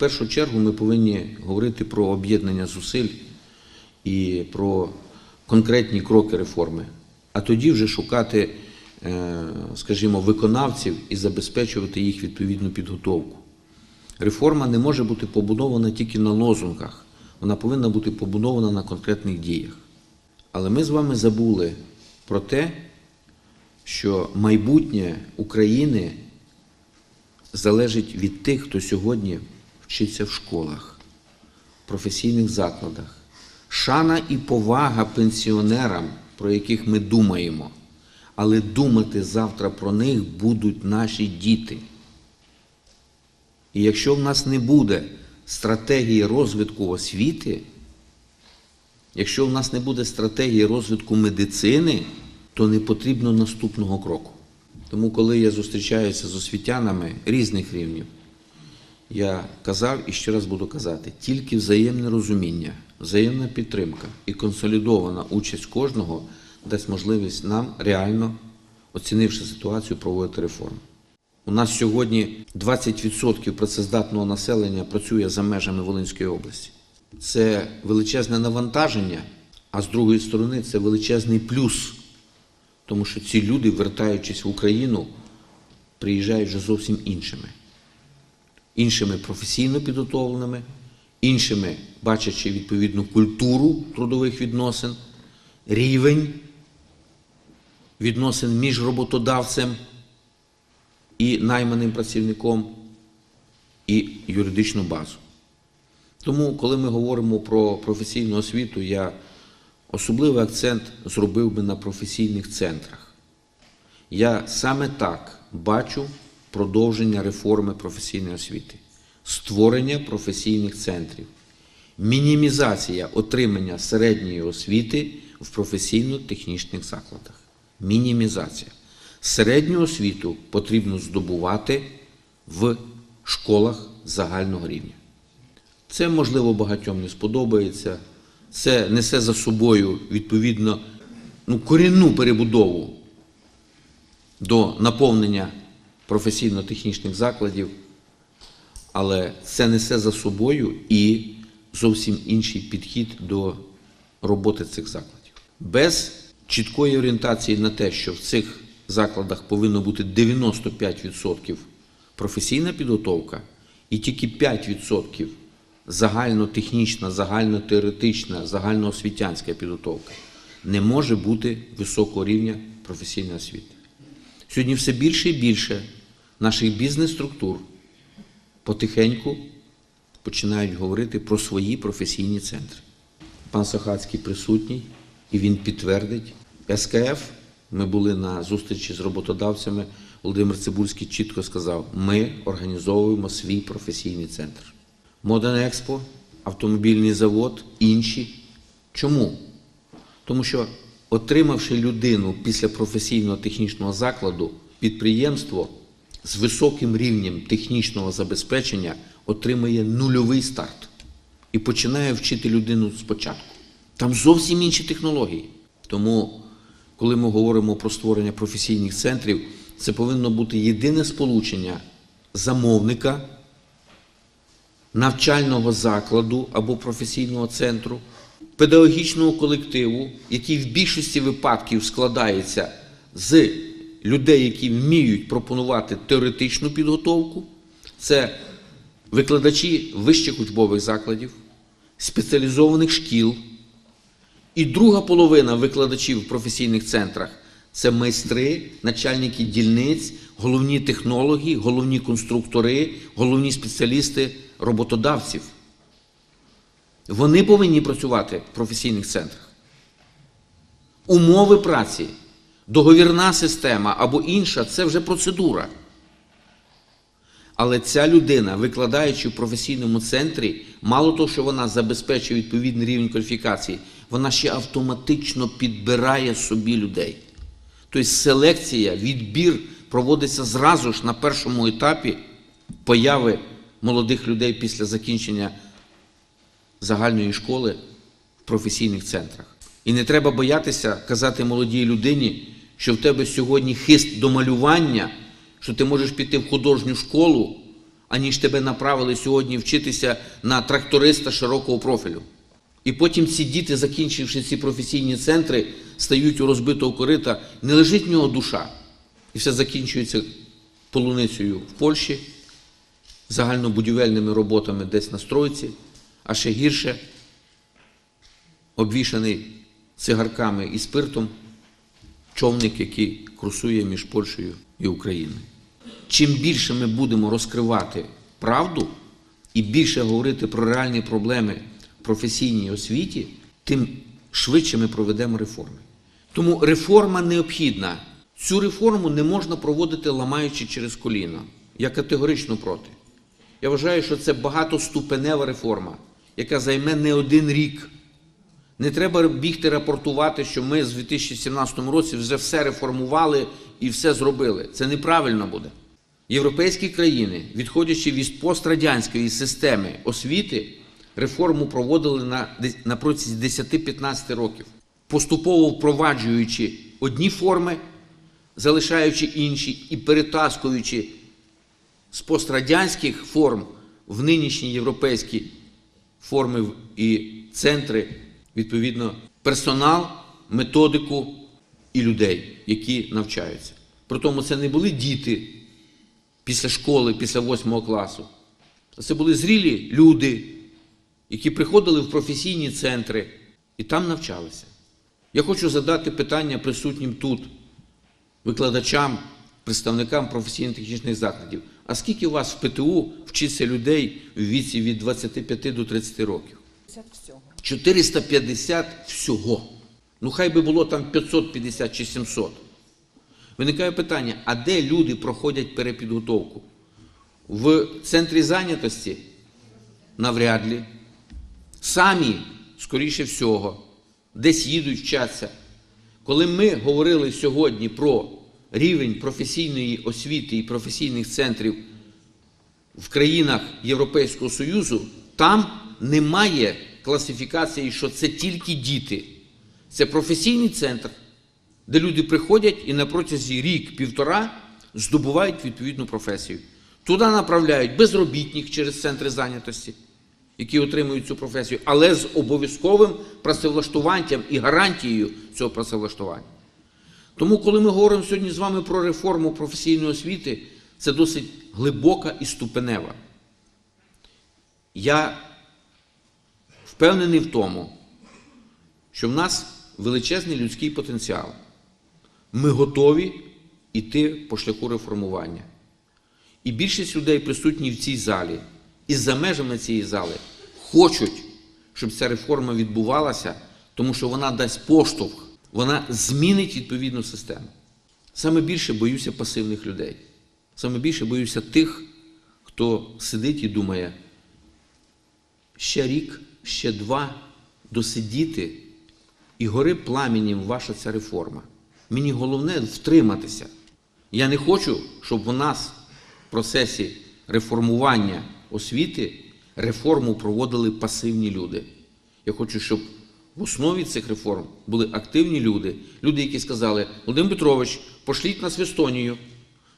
першу чергу ми повинні говорити про об'єднання зусиль і про конкретні кроки реформи, а тоді вже шукати, е, скажімо, виконавців і забезпечувати їх відповідну підготовку. Реформа не може бути побудована тільки на лозунгах, вона повинна бути побудована на конкретних діях. Але ми з вами забули про те, що майбутнє України залежить від тих, хто сьогодні вчиться в школах, професійних закладах. Шана і повага пенсіонерам, про яких ми думаємо, але думати завтра про них будуть наші діти. І якщо в нас не буде стратегії розвитку освіти, якщо в нас не буде стратегії розвитку медицини, то не потрібно наступного кроку. Тому, коли я зустрічаюся з освітянами різних рівнів, я казав і ще раз буду казати, тільки взаємне розуміння, взаємна підтримка і консолідована участь кожного дасть можливість нам реально, оцінивши ситуацію, проводити реформи. У нас сьогодні 20% працездатного населення працює за межами Волинської області. Це величезне навантаження, а з другої сторони це величезний плюс, тому що ці люди, вертаючись в Україну, приїжджають вже зовсім іншими. Іншими професійно підготовленими, іншими, бачачи відповідну культуру трудових відносин, рівень відносин між роботодавцем і найманим працівником, і юридичну базу. Тому, коли ми говоримо про професійну освіту, я особливий акцент зробив би на професійних центрах. Я саме так бачу продовження реформи професійної освіти, створення професійних центрів, мінімізація отримання середньої освіти в професійно-технічних закладах. Мінімізація. Середню освіту потрібно здобувати в школах загального рівня. Це, можливо, багатьом не сподобається. Це несе за собою відповідно ну, корінну перебудову до наповнення професійно-технічних закладів, але це несе за собою і зовсім інший підхід до роботи цих закладів. Без чіткої орієнтації на те, що в цих закладах повинно бути 95% професійна підготовка і тільки 5% загальнотехнічна, загальнотеоретична, загальноосвітянська підготовка, не може бути високого рівня професійної освіти. Сьогодні все більше і більше наших бізнес-структур потихеньку починають говорити про свої професійні центри. Пан Сахацький присутній, і він підтвердить. СКФ, ми були на зустрічі з роботодавцями. Володимир Цибульський чітко сказав: ми організовуємо свій професійний центр. Моден Експо, автомобільний завод, інші. Чому? Тому що, отримавши людину після професійного технічного закладу, підприємство з високим рівнем технічного забезпечення отримує нульовий старт і починає вчити людину спочатку. Там зовсім інші технології. Тому, коли ми говоримо про створення професійних центрів, це повинно бути єдине сполучення замовника, навчального закладу або професійного центру, педагогічного колективу, який в більшості випадків складається з людей, які вміють пропонувати теоретичну підготовку, це викладачі вищих учбових закладів, спеціалізованих шкіл. І друга половина викладачів в професійних центрах це майстри, начальники дільниць, головні технологи, головні конструктори, головні спеціалісти роботодавців. Вони повинні працювати в професійних центрах. Умови праці, договірна система або інша це вже процедура. Але ця людина, викладаючи в професійному центрі, мало того, що вона забезпечує відповідний рівень кваліфікації, вона ще автоматично підбирає собі людей. Тобто селекція, відбір проводиться зразу ж на першому етапі появи молодих людей після закінчення загальної школи в професійних центрах. І не треба боятися казати молодій людині, що в тебе сьогодні хист до малювання, що ти можеш піти в художню школу аніж тебе направили сьогодні вчитися на тракториста широкого профілю. І потім ці діти, закінчивши ці професійні центри, стають у розбитого корита, не лежить в нього душа. І все закінчується полуницею в Польщі, загальнобудівельними роботами десь на стройці, а ще гірше обвішаний цигарками і спиртом човник, який курсує між Польщею і Україною. Чим більше ми будемо розкривати правду і більше говорити про реальні проблеми в професійній освіті, тим швидше ми проведемо реформи. Тому реформа необхідна. Цю реформу не можна проводити ламаючи через коліно. Я категорично проти. Я вважаю, що це багатоступенева реформа, яка займе не один рік. Не треба бігти рапортувати, що ми з 2017 році вже все реформували і все зробили. Це неправильно буде. Європейські країни, відходячи від пострадянської системи освіти, реформу проводили на, на протязі 10-15 років, поступово впроваджуючи одні форми, залишаючи інші і перетаскуючи з пострадянських форм в нинішні європейські форми і центри, відповідно, персонал, методику і людей, які навчаються. Притому це не були діти після школи, після восьмого класу. Це були зрілі люди, які приходили в професійні центри і там навчалися. Я хочу задати питання присутнім тут, викладачам, представникам професійно-технічних закладів. А скільки у вас в ПТУ вчиться людей в віці від 25 до 30 років? 50 всього. 450 всього. Ну хай би було там 550 чи 700. Виникає питання: а де люди проходять перепідготовку? В центрі зайнятості? Навряд ли. Самі, скоріше всього, десь їдуть вчаться. Коли ми говорили сьогодні про рівень професійної освіти і професійних центрів в країнах Європейського Союзу, там немає класифікації, що це тільки діти. Це професійний центр, де люди приходять і на протязі рік-півтора здобувають відповідну професію. Туди направляють безробітних через центри зайнятості, які отримують цю професію, але з обов'язковим працевлаштуванням і гарантією цього працевлаштування. Тому, коли ми говоримо сьогодні з вами про реформу професійної освіти, це досить глибока і ступенева. Я впевнений в тому, що в нас величезний людський потенціал. Ми готові йти по шляху реформування. І більшість людей, присутні в цій залі, і за межами цієї зали, хочуть, щоб ця реформа відбувалася, тому що вона дасть поштовх, вона змінить відповідну систему. Саме більше боюся пасивних людей. Саме більше боюся тих, хто сидить і думає, ще рік, ще два досидіти, і гори пламенем ваша ця реформа. Мені головне втриматися. Я не хочу, щоб у нас в процесі реформування освіти реформу проводили пасивні люди. Я хочу, щоб в основі цих реформ були активні люди, люди, які сказали, Володимир Петрович, пошліть нас в Естонію,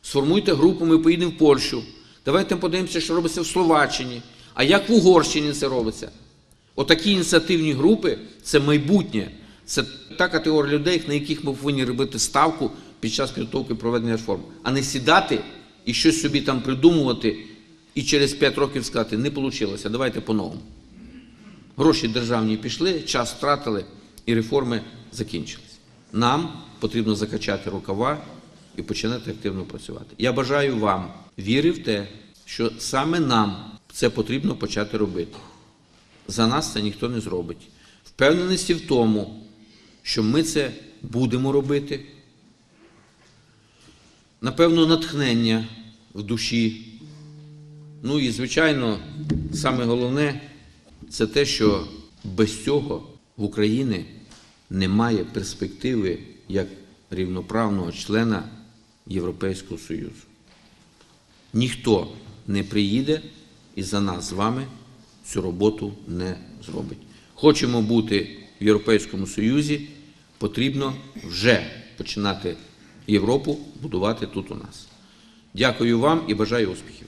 сформуйте групу, ми поїдемо в Польщу. Давайте подивимося, що робиться в Словаччині, а як в Угорщині це робиться. Отакі ініціативні групи це майбутнє. Це та категорія людей, на яких ми повинні робити ставку під час підготовки проведення реформ, а не сідати і щось собі там придумувати і через 5 років сказати, не вийшло, давайте по-новому. Гроші державні пішли, час втратили і реформи закінчились. Нам потрібно закачати рукава і починати активно працювати. Я бажаю вам віри в те, що саме нам це потрібно почати робити. За нас це ніхто не зробить. Впевненості в тому, що ми це будемо робити. Напевно, натхнення в душі. Ну і, звичайно, саме головне це те, що без цього в Україні немає перспективи як рівноправного члена Європейського Союзу. Ніхто не приїде і за нас з вами цю роботу не зробить. Хочемо бути в Європейському Союзі, потрібно вже починати Європу будувати тут у нас. Дякую вам і бажаю успіхів.